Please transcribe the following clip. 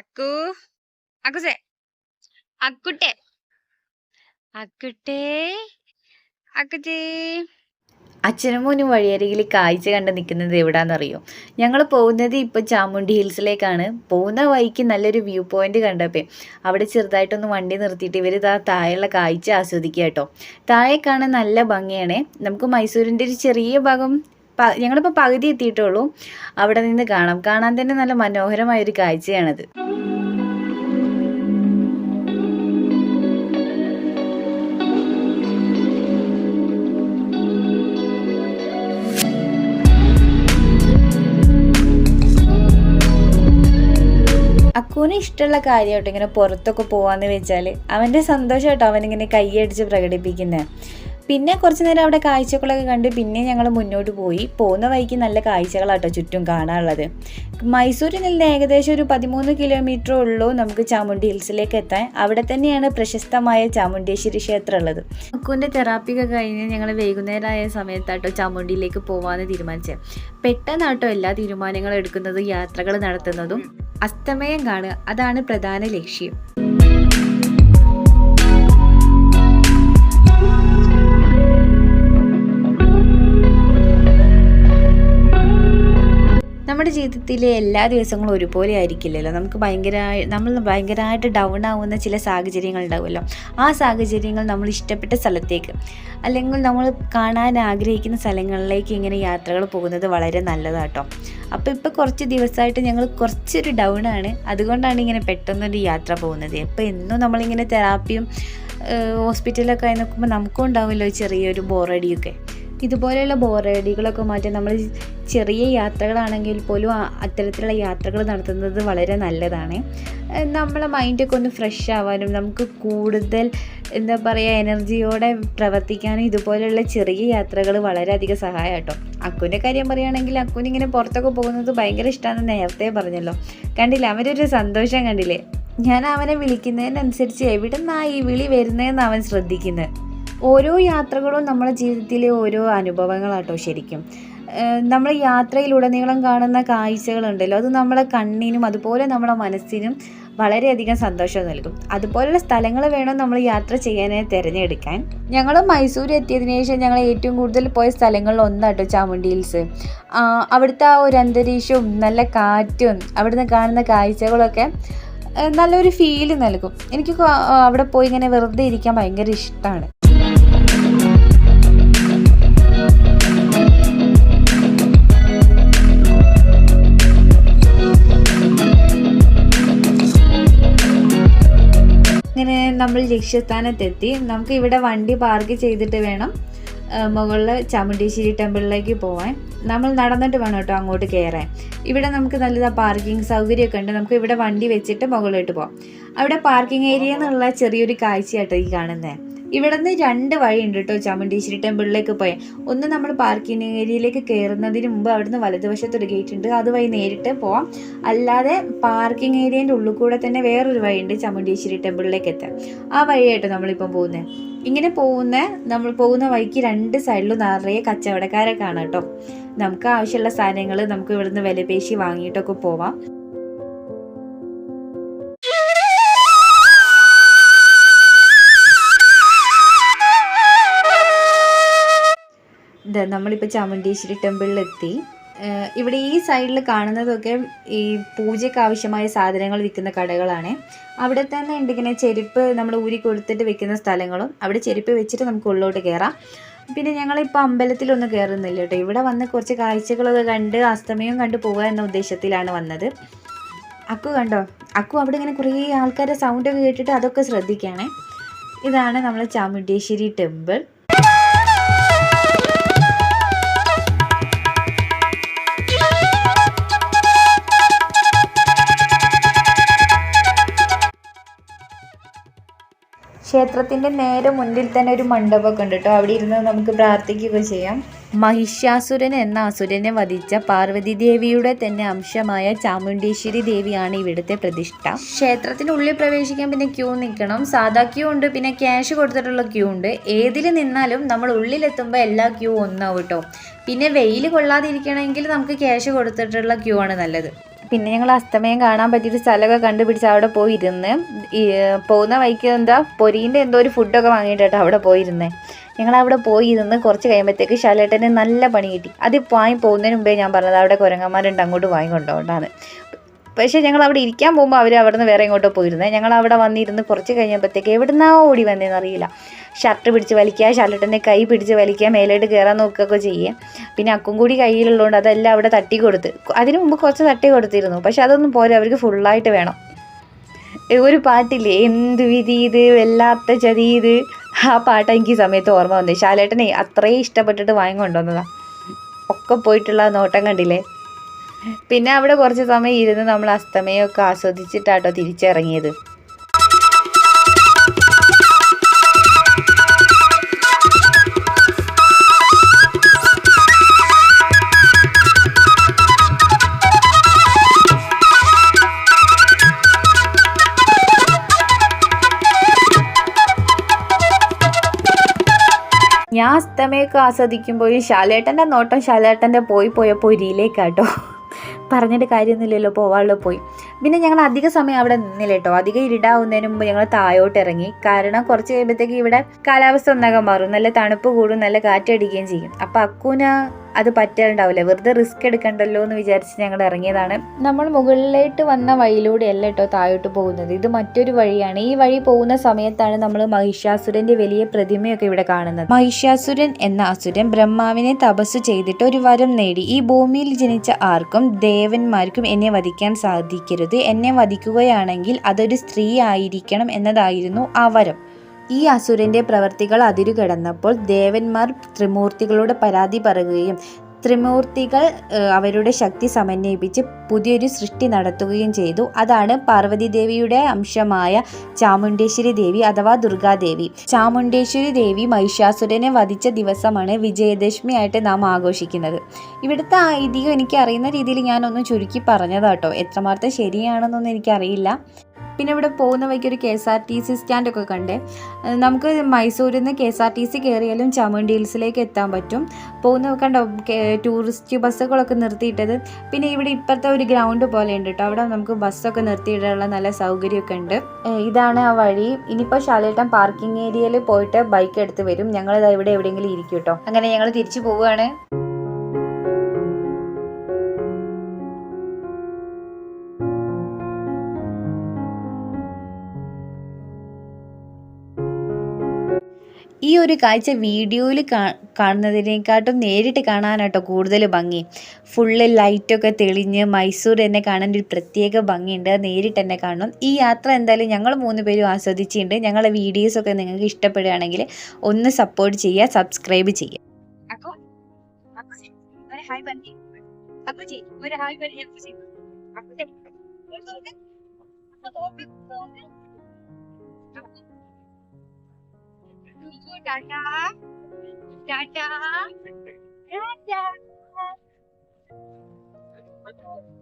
അക്കു അക്കുസേ. അക്കുട്ടെ. അക്കുട്ടേ. അക്കുച്ചേ. അച്ഛനും മോനും വഴിയരികിൽ കാഴ്ച കണ്ട് നിൽക്കുന്നത് എവിടാന്നറിയോ? ഞങ്ങൾ പോകുന്നത് ഇപ്പോൾ ചാമുണ്ടി ഹിൽസിലേക്കാണ്. പോകുന്ന വഴിക്ക് നല്ലൊരു വ്യൂ പോയിന്റ് കണ്ടപ്പോൾ അവിടെ ചെറുതായിട്ടൊന്ന് വണ്ടി നിർത്തിയിട്ട് ഇവർ ഇതാ താഴെയുള്ള കാഴ്ച ആസ്വദിക്കുക കേട്ടോ. താഴെ കാണാൻ നല്ല ഭംഗിയാണ്. നമുക്ക് മൈസൂരിന്റെ ഒരു ചെറിയ ഭാഗം ഞങ്ങളിപ്പോൾ പകുതി എത്തിയിട്ടുള്ളൂ. അവിടെ നിന്ന് കാണാം. കാണാൻ തന്നെ നല്ല മനോഹരമായ ഒരു കാഴ്ചയാണത്. അക്കൂന് ഇഷ്ടമുള്ള കാര്യമായിട്ട് ഇങ്ങനെ പുറത്തൊക്കെ പോവാന്ന് വെച്ചാൽ അവന്റെ സന്തോഷമായിട്ടോ അവനിങ്ങനെ കൈയടിച്ച് പ്രകടിപ്പിക്കുന്നത് പിന്നെ കുറച്ച് നേരം അവിടെ കാഴ്ചകളൊക്കെ കണ്ട് പിന്നെ ഞങ്ങൾ മുന്നോട്ട് പോയി. പോകുന്ന വഴിക്ക് നല്ല കാഴ്ചകളാട്ടോ ചുറ്റും കാണാനുള്ളത്. മൈസൂരിൽ നിന്ന് ഏകദേശം ഒരു പതിമൂന്ന് കിലോമീറ്റർ ഉള്ളൂ നമുക്ക് ചാമുണ്ടി ഹിൽസിലേക്ക് എത്താൻ. അവിടെ തന്നെയാണ് പ്രശസ്തമായ ചാമുണ്ടേശ്വരി ക്ഷേത്രം ഉള്ളത്. മുക്കുവിന്റെ തെറാപ്പി ഒക്കെ കഴിഞ്ഞ് ഞങ്ങൾ വൈകുന്നേരമായ സമയത്താട്ടോ ചാമുണ്ടിയിലേക്ക് പോകാമെന്ന് തീരുമാനിച്ചത് പെട്ടെന്നാട്ടോ എല്ലാ തീരുമാനങ്ങളും എടുക്കുന്നതും യാത്രകൾ നടത്തുന്നതും അസ്തമയം കാണുക അതാണ് പ്രധാന ലക്ഷ്യം. നമ്മുടെ ജീവിതത്തിലെ എല്ലാ ദിവസങ്ങളും ഒരുപോലെ ആയിരിക്കില്ലല്ലോ. നമുക്ക് ഭയങ്കര നമ്മൾ ഭയങ്കരമായിട്ട് ഡൗൺ ആവുന്ന ചില സാഹചര്യങ്ങൾ ഉണ്ടാവുമല്ലോ. ആ സാഹചര്യങ്ങൾ നമ്മൾ ഇഷ്ടപ്പെട്ട സ്ഥലത്തേക്ക് അല്ലെങ്കിൽ നമ്മൾ കാണാൻ ആഗ്രഹിക്കുന്ന സ്ഥലങ്ങളിലേക്ക് ഇങ്ങനെ യാത്രകൾ പോകുന്നത് വളരെ നല്ലതാട്ടോ. അപ്പോൾ ഇപ്പോൾ കുറച്ച് ദിവസമായിട്ട് ഞങ്ങൾ കുറച്ചൊരു ഡൗൺ ആണ്. അതുകൊണ്ടാണ് ഇങ്ങനെ പെട്ടെന്നൊരു യാത്ര പോകുന്നത്. ഇപ്പോൾ എന്നും നമ്മളിങ്ങനെ തെറാപ്പിയും ഹോസ്പിറ്റലൊക്കെ ആയി നോക്കുമ്പോൾ നമുക്കും ഉണ്ടാവുമല്ലോ ചെറിയൊരു ബോറടിയൊക്കെ ഇതുപോലെയുള്ള ബോറടികളൊക്കെ മാറ്റി നമ്മൾ ചെറിയ യാത്രകളാണെങ്കിൽ പോലും അത്തരത്തിലുള്ള യാത്രകൾ നടത്തുന്നത് വളരെ നല്ലതാണ്. നമ്മളെ മൈൻഡൊക്കെ ഒന്ന് ഫ്രഷ് ആവാനും നമുക്ക് കൂടുതൽ എന്താ പറയുക എനർജിയോടെ പ്രവർത്തിക്കാനും ഇതുപോലെയുള്ള ചെറിയ യാത്രകൾ വളരെയധികം സഹായം കേട്ടോ അക്കുവിന്റെ കാര്യം പറയുകയാണെങ്കിൽ അക്കുവിന് ഇങ്ങനെ പുറത്തൊക്കെ പോകുന്നത് ഭയങ്കര ഇഷ്ടമാണെന്ന് നേരത്തെ പറഞ്ഞല്ലോ. കണ്ടില്ലേ? അവരൊരു സന്തോഷം കണ്ടില്ലേ? ഞാൻ അവനെ വിളിക്കുന്നതിനനുസരിച്ച് എവിടെ നിന്നാണ് ഈ വിളി വരുന്നതെന്ന് അവൻ ശ്രദ്ധിക്കുന്നത് ഓരോ യാത്രകളും നമ്മുടെ ജീവിതത്തിലെ ഓരോ അനുഭവങ്ങളാട്ടോ ശരിക്കും. നമ്മൾ യാത്രയിലുടനീളം കാണുന്ന കാഴ്ചകളുണ്ടല്ലോ. അത് നമ്മളെ കണ്ണിനും അതുപോലെ നമ്മുടെ മനസ്സിനും വളരെയധികം സന്തോഷം നൽകും. അതുപോലുള്ള സ്ഥലങ്ങൾ വേണം നമ്മൾ യാത്ര ചെയ്യാനായി തിരഞ്ഞെടുക്കാൻ. ഞങ്ങൾ മൈസൂർ എത്തിയതിനു ശേഷം ഞങ്ങൾ ഏറ്റവും കൂടുതൽ പോയ സ്ഥലങ്ങളിൽ ഒന്നാണ് ഒന്നാട്ടോ ചാമുണ്ടി ഹിൽസ്. അവിടുത്തെ ആ ഒരു അന്തരീക്ഷവും നല്ല കാറ്റും അവിടുന്ന് കാണുന്ന കാഴ്ചകളൊക്കെ നല്ലൊരു ഫീൽ നൽകും. എനിക്ക് അവിടെ പോയി ഇങ്ങനെ വെറുതെ ഇരിക്കാൻ ഭയങ്കര ഇഷ്ടമാണ് നമ്മൾ ലക്ഷ്യസ്ഥാനത്തെത്തി നമുക്ക് ഇവിടെ വണ്ടി പാർക്ക് ചെയ്തിട്ട് വേണം മുകളിൽ ചാമുണ്ടീശ്ശേരി ടെമ്പിളിലേക്ക് പോവാൻ. നമ്മൾ നടന്നിട്ട് വേണം കേട്ടോ അങ്ങോട്ട് കയറാൻ ഇവിടെ നമുക്ക് നല്ലതാ പാർക്കിംഗ് സൗകര്യമൊക്കെ ഉണ്ട്. നമുക്ക് ഇവിടെ വണ്ടി വെച്ചിട്ട് മുകളിലോട്ട് പോവാം. അവിടെ പാർക്കിംഗ് ഏരിയ എന്നുള്ള ചെറിയൊരു കാഴ്ചയാട്ടോ ഈ കാണുന്നത് ഇവിടെ നിന്ന് രണ്ട് വഴിയുണ്ട് കേട്ടോ ചാമുണ്ടീശ്വരി ടെമ്പിളിലേക്ക് പോയാൽ ഒന്ന് നമ്മൾ പാർക്കിംഗ് ഏരിയയിലേക്ക് കയറുന്നതിന് മുമ്പ് അവിടുന്ന് വലതുവശത്തൊരു ഗേറ്റ് ഉണ്ട്. അതുവഴി നേരിട്ട് പോവാം. അല്ലാതെ പാർക്കിംഗ് ഏരിയന്റെ ഉള്ളിൽ കൂടെ തന്നെ വേറൊരു വഴിയുണ്ട് ചാമുണ്ടീശ്വരി ടെമ്പിളിലേക്ക് എത്താൻ. ആ വഴിയായിട്ട് നമ്മളിപ്പം പോകുന്നത് ഇങ്ങനെ പോകുന്ന നമ്മൾ പോകുന്ന വഴിക്ക് രണ്ട് സൈഡിലും നിറയെ കച്ചവടക്കാരെ കാണാം കേട്ടോ. നമുക്ക് ആവശ്യമുള്ള സാധനങ്ങൾ നമുക്ക് ഇവിടുന്ന് വിലപേശി വാങ്ങിയിട്ടൊക്കെ പോവാം. ഇതാ നമ്മളിപ്പോൾ ചാമുണ്ടീശ്വരി ടെമ്പിളിലെത്തി. ഇവിടെ ഈ സൈഡിൽ കാണുന്നതൊക്കെ ഈ പൂജയ്ക്ക് ആവശ്യമായ സാധനങ്ങൾ വിൽക്കുന്ന കടകളാണ്. അവിടെ തന്നെ ഉണ്ട് ഇങ്ങനെ ചെരുപ്പ് നമ്മൾ ഊരി കൊടുത്തിട്ട് വെക്കുന്ന സ്ഥലങ്ങളും. അവിടെ ചെരുപ്പ് വെച്ചിട്ട് നമുക്ക് ഉള്ളോട്ട് കയറാം പിന്നെ ഞങ്ങളിപ്പോൾ അമ്പലത്തിലൊന്നും കയറുന്നില്ല കേട്ടോ. ഇവിടെ വന്ന് കുറച്ച് കാഴ്ചകളൊക്കെ കണ്ട് അസ്തമയം കണ്ട് പോകുക എന്ന ഉദ്ദേശത്തിലാണ് വന്നത്. അക്കു കണ്ടോ? അക്കു അവിടെ ഇങ്ങനെ കുറേ ആൾക്കാരുടെ സൗണ്ടൊക്കെ കേട്ടിട്ട് അതൊക്കെ ശ്രദ്ധിക്കുകയാണേ ഇതാണ് നമ്മൾ ചാമുണ്ടേശ്വരി ടെമ്പിൾ. ക്ഷേത്രത്തിന്റെ നേരെ മുന്നിൽ തന്നെ ഒരു മണ്ഡപമൊക്കെ ഉണ്ട് കേട്ടോ. അവിടെ ഇരുന്ന് നമുക്ക് പ്രാർത്ഥിക്കുകയൊക്കെ ചെയ്യാം. മഹിഷാസുരൻ എന്ന അസുരനെ വധിച്ച പാർവതി ദേവിയുടെ തന്നെ അംശമായ ചാമുണ്ടേശ്വരി ദേവിയാണ് ഇവിടുത്തെ പ്രതിഷ്ഠ. ക്ഷേത്രത്തിനുള്ളിൽ പ്രവേശിക്കാൻ പിന്നെ ക്യൂ നിൽക്കണം. സാധാ ക്യൂ ഉണ്ട് പിന്നെ ക്യാഷ് കൊടുത്തിട്ടുള്ള ക്യൂ ഉണ്ട്. ഏതിൽ നിന്നാലും നമ്മൾ ഉള്ളിലെത്തുമ്പോൾ എല്ലാ ക്യൂ ഒന്നാവും കേട്ടോ. പിന്നെ വെയിൽ കൊള്ളാതിരിക്കണമെങ്കിൽ നമുക്ക് ക്യാഷ് കൊടുത്തിട്ടുള്ള ക്യൂ ആണ് നല്ലത്. പിന്നെ ഞങ്ങൾ അസ്തമയം കാണാൻ പറ്റിയൊരു സ്ഥലമൊക്കെ കണ്ടുപിടിച്ച് അവിടെ പോയി ഇരുന്ന് പോകുന്ന വഴിക്ക് എന്താ പൊരീന്റെ എന്തോ ഒരു ഫുഡൊക്കെ വാങ്ങിയിട്ടാണ് അവിടെ പോയിരുന്നേ. ഞങ്ങൾ അവിടെ പോയി ഇരുന്ന് കുറച്ച് കഴിയുമ്പോഴത്തേക്ക് ശാലേട്ടന് നല്ല പണി കിട്ടി. അത് വാങ്ങി പോകുന്നതിന് മുമ്പേ ഞാൻ പറഞ്ഞത് അവിടെ കുരങ്ങന്മാരുണ്ട് അങ്ങോട്ട് വാങ്ങിക്കൊണ്ടോണ്ടാണ് പക്ഷേ ഞങ്ങൾ അവിടെ ഇരിക്കാൻ പോകുമ്പോൾ അവർ അവിടെ നിന്ന് വേറെ ഇങ്ങോട്ടോ പോയിരുന്നേ. ഞങ്ങൾ അവിടെ വന്നിരുന്ന് കുറച്ച് കഴിഞ്ഞപ്പോഴത്തേക്ക് എവിടുന്നാ ഓടി വന്നതെന്ന് അറിയില്ല. ഷർട്ട് പിടിച്ച് വലിക്കുക ഷർട്ടിന്റെ കൈ പിടിച്ച് വലിക്കുക മേലോട്ട് കയറാൻ നോക്കുകയൊക്കെ ചെയ്യുക. പിന്നെ അക്കും കൂടി കയ്യിലുള്ളതുകൊണ്ട് അതെല്ലാം അവിടെ തട്ടി കൊടുത്ത് അതിനു മുമ്പ് കുറച്ച് തട്ടി കൊടുത്തിരുന്നു. പക്ഷെ അതൊന്നും പോരാ അവർക്ക് ഫുള്ളായിട്ട് വേണം. ഒരു പാട്ടില്ലേ എന്ത് വിധി ഇത് വല്ലാത്ത ചതി ഇത്? ആ പാട്ട് എനിക്ക് സമയത്ത് ഓർമ്മ വന്നേ ശാലേട്ടനെ അത്രയും ഇഷ്ടപ്പെട്ടിട്ട് വാങ്ങിക്കൊണ്ടുവന്നതാ ഒക്കെ പോയിട്ടുള്ള നോട്ടം കണ്ടില്ലേ? പിന്നെ അവിടെ കുറച്ച് സമയം ഇരുന്ന് നമ്മൾ അസ്തമയമൊക്കെ ആസ്വദിച്ചിട്ടാട്ടോ തിരിച്ചിറങ്ങിയത്. ഞാൻ അസ്തമയൊക്കെ ആസ്വദിക്കുമ്പോഴും ശാലേട്ടന്റെ നോട്ടം ശാലേട്ടന്റെ പോയി പോയ പൊരിയിലേക്കാട്ടോ പറഞ്ഞിട്ട് കാര്യമൊന്നുമില്ലല്ലോ പോവാനുള്ള പോയി. പിന്നെ ഞങ്ങൾ അധിക സമയം അവിടെ നിന്നില്ല കേട്ടോ. അധികം ഇരുടാവുന്നതിന് മുമ്പ് ഞങ്ങൾ താഴോട്ട് ഇറങ്ങി. കാരണം കുറച്ച് കഴിയുമ്പോഴത്തേക്ക് ഇവിടെ കാലാവസ്ഥ ഒന്നാകെ മാറും. നല്ല തണുപ്പ് കൂടും നല്ല കാറ്റടിക്കുകയും ചെയ്യും. അപ്പോൾ അക്കൂന അത് പറ്റാറുണ്ടാവില്ല വെറുതെ റിസ്ക് എടുക്കണ്ടല്ലോ എന്ന് വിചാരിച്ച് ഞങ്ങൾ ഇറങ്ങിയതാണ്. നമ്മൾ മുകളിലേക്ക് വന്ന വഴിയിലൂടെയല്ല കേട്ടോ താഴോട്ട് പോകുന്നത്. ഇത് മറ്റൊരു വഴിയാണ്. ഈ വഴി പോകുന്ന സമയത്താണ് നമ്മൾ മഹിഷാസുരന്റെ വലിയ പ്രതിമയൊക്കെ ഇവിടെ കാണുന്നത്. മഹിഷാസുരൻ എന്ന അസുരൻ ബ്രഹ്മാവിനെ തപസ് ചെയ്തിട്ട് ഒരു വരം നേടി. ഈ ഭൂമിയിൽ ജനിച്ച ആർക്കും ദേവന്മാർക്കും എന്നെ വധിക്കാൻ സാധിക്കരുത്. എന്നെ വധിക്കുകയാണെങ്കിൽ അതൊരു സ്ത്രീ ആയിരിക്കണം എന്നതായിരുന്നു ആ വരം. ഈ അസുരന്റെ പ്രവർത്തികൾ അതിരുകടന്നപ്പോൾ ദേവന്മാർ ത്രിമൂർത്തികളോട് പരാതി പറയുകയും ത്രിമൂർത്തികൾ അവരുടെ ശക്തി സമന്വയിപ്പിച്ച് പുതിയൊരു സൃഷ്ടി നടത്തുകയും ചെയ്തു. അതാണ് പാർവതി ദേവിയുടെ അംശമായ ചാമുണ്ടേശ്വരി ദേവി അഥവാ ദുർഗാദേവി. ചാമുണ്ടേശ്വരി ദേവി മഹിഷാസുരനെ വധിച്ച ദിവസമാണ് വിജയദശമി ആയിട്ട് നാം ആഘോഷിക്കുന്നത്. ഇവിടുത്തെ ഐതിഹ്യം എനിക്ക് അറിയുന്ന രീതിയിൽ ഞാനൊന്ന് ചുരുക്കി പറഞ്ഞതാട്ടോ. എത്രമാത്രം ശരിയാണെന്നൊന്നും എനിക്കറിയില്ല. പിന്നെ ഇവിടെ പോകുന്ന വഴിക്ക് ഒരു K S R T C സ്റ്റാൻഡൊക്കെ കണ്ടേ. നമുക്ക് മൈസൂരിൽ നിന്ന് K S R T C കയറിയാലും ചാമുണ്ടി ഹിൽസിലേക്ക് എത്താൻ പറ്റും. പോകുന്ന കണ്ടോ ടൂറിസ്റ്റ് ബസ്സുകളൊക്കെ നിർത്തിയിട്ടത്. പിന്നെ ഇവിടെ ഇപ്പോഴത്തെ ഒരു ഗ്രൗണ്ട് പോലെ ഉണ്ട് കേട്ടോ അവിടെ നമുക്ക് ബസ്സൊക്കെ നിർത്തിയിടാനുള്ള നല്ല സൗകര്യമൊക്കെ ഉണ്ട്. ഇതാണ് ആ വഴി. ഇനിയിപ്പോൾ ശാലേട്ടൻ പാർക്കിംഗ് ഏരിയയിൽ പോയിട്ട് ബൈക്ക് എടുത്ത് വരും. ഞങ്ങൾ ഇവിടെ എവിടെയെങ്കിലും ഇരിക്കും കേട്ടോ അങ്ങനെ ഞങ്ങൾ തിരിച്ചു പോവുകയാണ്. ഈ ഒരു കാഴ്ച വീഡിയോയിൽ കാണുന്നതിനേക്കാട്ടും നേരിട്ട് കാണാനാട്ടോ കൂടുതൽ ഭംഗി. ഫുള്ള് ലൈറ്റൊക്കെ തെളിഞ്ഞ് മൈസൂർ എന്നെ കാണാൻ ഒരു പ്രത്യേക ഭംഗിയുണ്ട്. നേരിട്ട് തന്നെ കാണണം. ഈ യാത്ര എന്തായാലും ഞങ്ങൾ മൂന്ന് പേരും ആസ്വദിച്ചിട്ടുണ്ട്. ഞങ്ങളുടെ വീഡിയോസൊക്കെ നിങ്ങൾക്ക് ഇഷ്ടപ്പെടുകയാണെങ്കിൽ ഒന്ന് സപ്പോർട്ട് ചെയ്യുക സബ്സ്ക്രൈബ് ചെയ്യുക. ഹായ് പറഞ്ഞു അക്കു ജി ഒരു ഹായ് പറഞ്ഞു dulu Dada. Dada. Dada. Dada